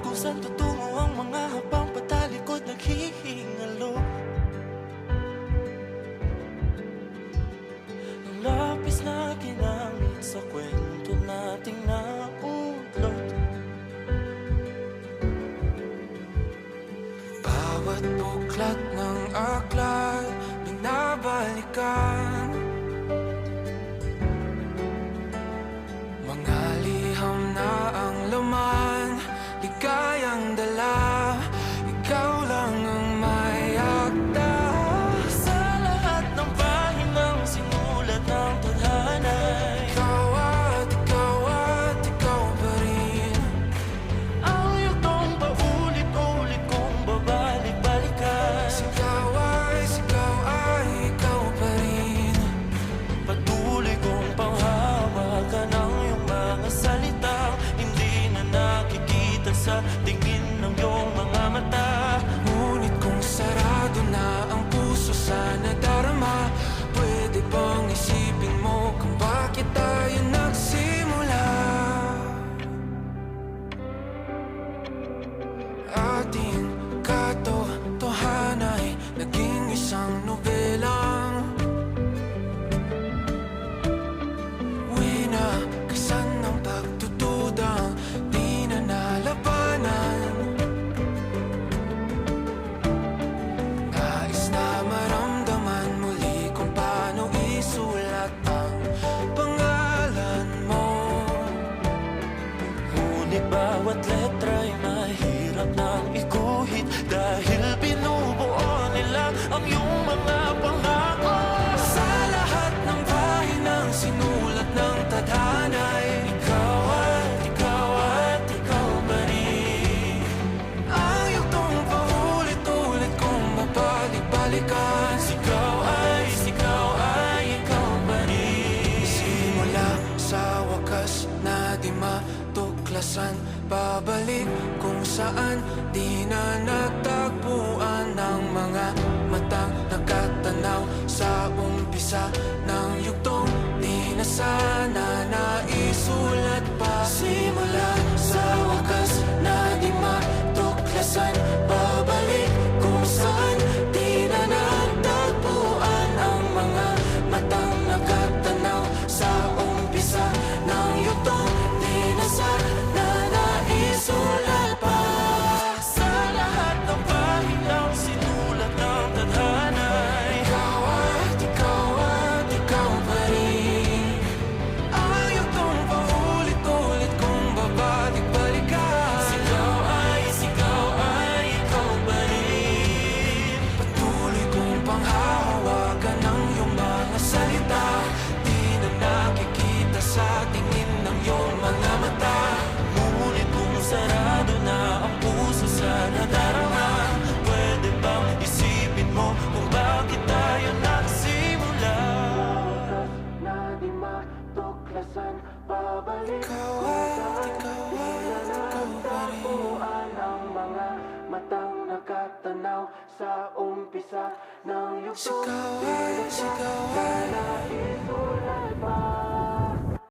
kung saan tutungo ang mga habang patalikod naghihingalo. Ang lapis na ginamit sa kwento nating naudlot Bawat buklat ng aklat ating katotohan ay naging isang nobelang Winakasan ng pagtutudang di na nalabanan Nais na maramdaman muli kung paano isulat ang pangalan mo. Ngunit bawat letra ay mahirap sarap ng ikuhit dahil Kung saan di na natagpuan ng mga matang nakatanaw Sa umpisa ng yugtong di na sana naisulat pa. Simula lasan pabalik. Ikaw at ikaw at ikaw pa rin ang mga matang nakatanaw sa umpisa ng yugto Sigaw at sigaw at Nais pa.